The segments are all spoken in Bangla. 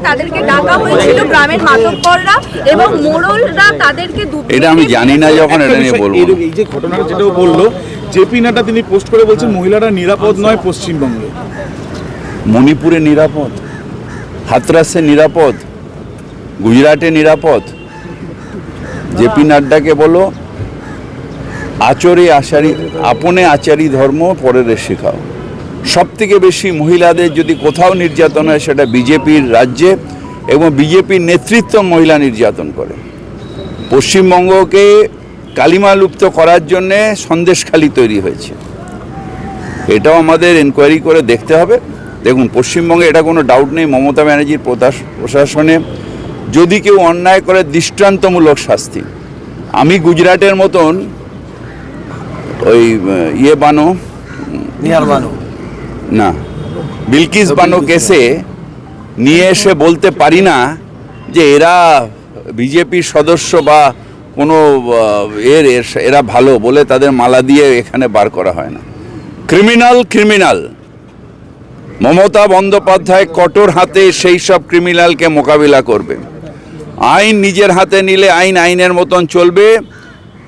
তাদেরকে ডাকা হয়েছিল গ্রামের মাতব্বররা এবং মোড়লরা তাদেরকে এটা আমি জানি না যখন এটা নিয়ে বলব। এই- এই যে ঘটনাটা যেটাও বলল জেপি নাড্ডা তিনি পোস্ট করে বলছেন মহিলারা নিরাপদ নয় পশ্চিমবঙ্গে। মণিপুরে নিরাপদ হাতরাসে নিরাপদ গুজরাটে নিরাপদ। জেপি নাড্ডাকে বলো আচরে আচারি আপনে আচারি ধর্ম পরের শেখাও সব থেকে বেশি মহিলাদের যদি কোথাও নির্যাতন হয়, সেটা বিজেপির রাজ্যে এবং বিজেপির নেতৃত্ব মহিলা নির্যাতন করে। পশ্চিমবঙ্গকে কালিমা লুপ্ত করার জন্যে সন্দেশখালি তৈরি হয়েছে। এটাও আমাদের এনকোয়ারি করে দেখতে হবে। দেখুন, পশ্চিমবঙ্গে এটা কোনো ডাউট নেই, মমতা ব্যানার্জির প্রশাসনে যদি কেউ অন্যায় করে, দৃষ্টান্তমূলক শাস্তি। আমি গুজরাটের মতন ওই ইয়ে বানো। না। বিলকিস বানো কেসে নিয়ে এসে বলতে পারি না যে এরা বিজেপির সদস্য বা কোনো এর এর- ভালো বলে তাদের মালা দিয়ে এখানে বার করা হয় না। Criminal criminal. মমতা বন্দ্যোপাধ্যায় কঠোর হাতে সেই সব ক্রিমিনালকে মোকাবিলা করবে। আইন নিজের হাতে নিলে আইন আইনের মতন চলবে।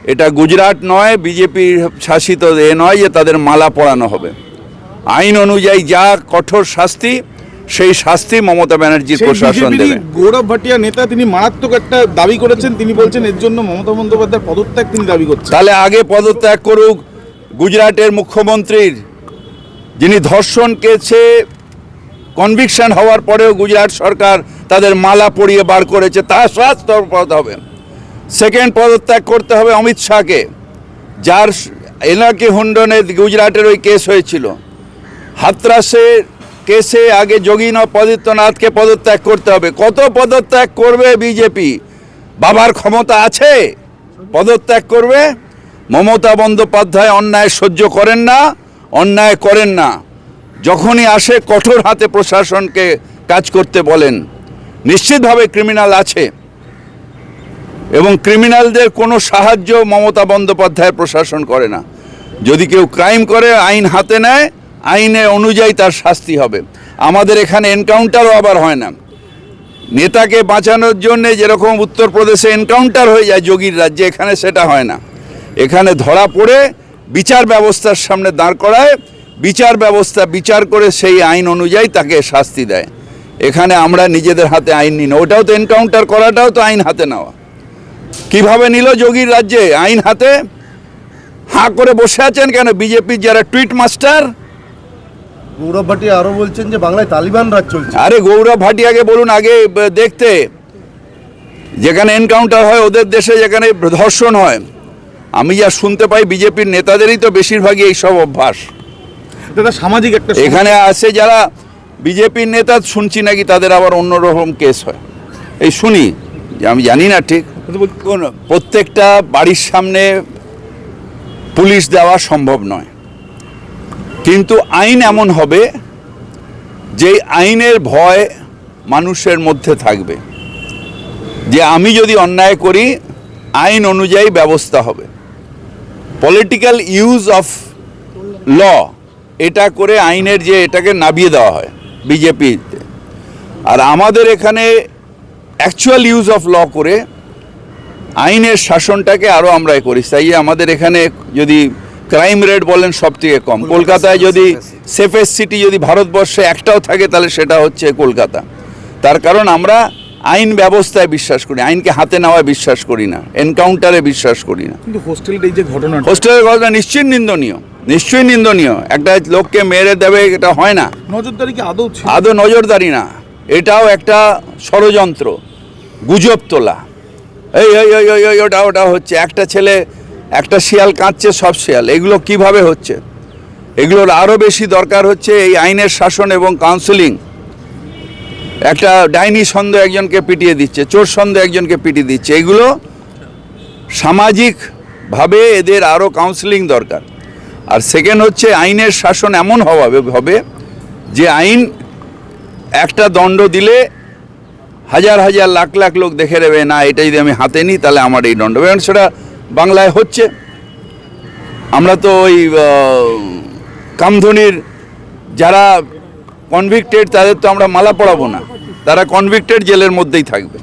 এটা গুজরাট নয় বিজেপির শাসিত এ নয় যে তাদের মালা পরানো হবে। আইন অনুযায়ী যা কঠোর শাস্তি সেই শাস্তি মমতা ব্যানার্জির প্রশাসন দেবে। গৌরব ভাটিয়া নেতা তিনি মারাত্মক একটা দাবি করেছেন। তিনি বলছেন এর জন্য মমতা বন্দ্যোপাধ্যায় পদত্যাগ তিনি দাবি করছেন। তাহলে আগে পদত্যাগ করুক গুজরাটের মুখ্যমন্ত্রীর যিনি ধর্ষণ কেছে কনভিকশন হওয়ার পরেও গুজরাট সরকার তাদের মালা পরিয়ে বার করেছে তা শাস্তি পদ হবে। সেকেন্ড পদত্যাগ করতে হবে অমিত শাহকে যার এনাকে হুন্ডনে গুজরাটের ওই কেস হয়েছিল। হাতরাসের কেসে আগে যোগী পদিত্যনাথকে পদত্যাগ করতে হবে। কত পদত্যাগ করবে বিজেপি? বাবার ক্ষমতা আছে? পদত্যাগ করবে? মমতা বন্দ্যোপাধ্যায় অন্যায় সহ্য করেন না, অন্যায় করেন না। যখনই আসে, কঠোর হাতে প্রশাসনকে কাজ করতে বলেন। নিশ্চিতভাবে ক্রিমিনাল আছে। এবং ক্রিমিনালদের কোনো সাহায্য মমতা বন্দ্যোপাধ্যায়ের প্রশাসন করে না। যদি কেউ ক্রাইম করে, আইন হাতে নেয় আইনে অনুযায়ী তার শাস্তি হবে। আমাদের এখানে এনকাউন্টারও আবার হয় না। নেতাকে বাঁচানোর জন্যে যেরকম উত্তরপ্রদেশে এনকাউন্টার হয়ে যায় যোগীর রাজ্যে, এখানে সেটা হয় না। এখানে ধরা পড়ে বিচার ব্যবস্থার সামনে দাঁড় করায়, বিচার ব্যবস্থা বিচার করে সেই আইন অনুযায়ী তাকে শাস্তি দেয়। এখানে আমরা নিজেদের হাতে আইন নিই না। ওটাও তো এনকাউন্টার করাটাও তো আইন হাতে নেওয়া। কীভাবে নিল যোগীর রাজ্যে? আইন হাতে? হাঁ করে বসে আছেন কেন? বিজেপির যারা টুইট মাস্টার গৌরব ভাটিয়া আরও বলছেন যে বাংলায় তালিবান রাজ চলছে। আরে গৌরব ভাটিয়াকে বলুন আগে দেখতে। যেখানে এনকাউন্টার হয় ওদের দেশে যেখানে ধর্ষণ হয়। আমি যা শুনতে পাই বিজেপির নেতাদেরই তো বেশিরভাগই এই সব অভ্যাস। দাদা সামাজিক একটা এখানে আসে যারা বিজেপির নেতা শুনছি নাকি তাদের আবার অন্যরকম কেস হয়। এই শুনি যে আমি জানি না ঠিক। প্রত্যেকটা বাড়ির সামনে পুলিশ দেওয়া সম্ভব নয়। কিন্তু আইন এমন হবে যে আইনের ভয় মানুষের মধ্যে থাকবে। যে আমি যদি অন্যায় করি, আইন অনুযায়ী ব্যবস্থা হবে। পলিটিক্যাল ইউজ অফ ল এটা করে আইনের যে এটাকে নাবিয়ে দেওয়া হয় বিজেপিতে। আর আমাদের এখানে অ্যাকচুয়াল ইউজ অফ ল করে আইনের শাসনটাকে আরও আমরা করি। তাই আমাদের এখানে যদি ক্রাইম রেট বলেন সব থেকে কম কলকাতায় যদি সেফেস্ট সিটি যদি ভারতবর্ষে একটাও থাকে তাহলে সেটা হচ্ছে কলকাতা। তার কারণ আমরা আইন ব্যবস্থায় বিশ্বাস করি আইনকে হাতে নেওয়ায় বিশ্বাস করি না এনকাউন্টারে বিশ্বাস করি না। কিন্তু হোস্টেলের এই যে ঘটনাটা হোস্টেলের ঘটনা নিশ্চয়ই নিন্দনীয় নিশ্চয়ই নিন্দনীয়। একটা লোককে মেরে দেবে এটা হয় না। নজরদারি কি আদৌ আদৌ নজরদারি না। এটাও একটা ষড়যন্ত্র গুজব তোলা। এই ওই ওই ওই ওই ওটা ওটা হচ্ছে একটা ছেলে একটা শিয়াল কাঁদছে, সব শিয়াল। এগুলো কীভাবে হচ্ছে? এগুলোর আরও বেশি দরকার হচ্ছে এই আইনের শাসন এবং কাউন্সিলিং একটা ডাইনি সন্দেহ একজনকে পিটিয়ে দিচ্ছে, চোর সন্দেহ একজনকে পিটিয়ে দিচ্ছে। এগুলো সামাজিকভাবে এদের আরও কাউন্সিলিং দরকার। আর সেকেন্ড হচ্ছে আইনের শাসন এমন হবে হবে যে আইন একটা দণ্ড দিলে হাজার হাজার লাখ লাখ লোক দেখে নেবে, না, এটা যদি আমি হাতে নিই, তাহলে আমার এই দণ্ড সেটা বাংলায় হচ্ছে। আমরা তো ওই কামধনির যারা কনভিক্টেড তাদের তো আমরা মালা পড়াবো না। তারা কনভিক্টেড জেলের মধ্যেই থাকবে।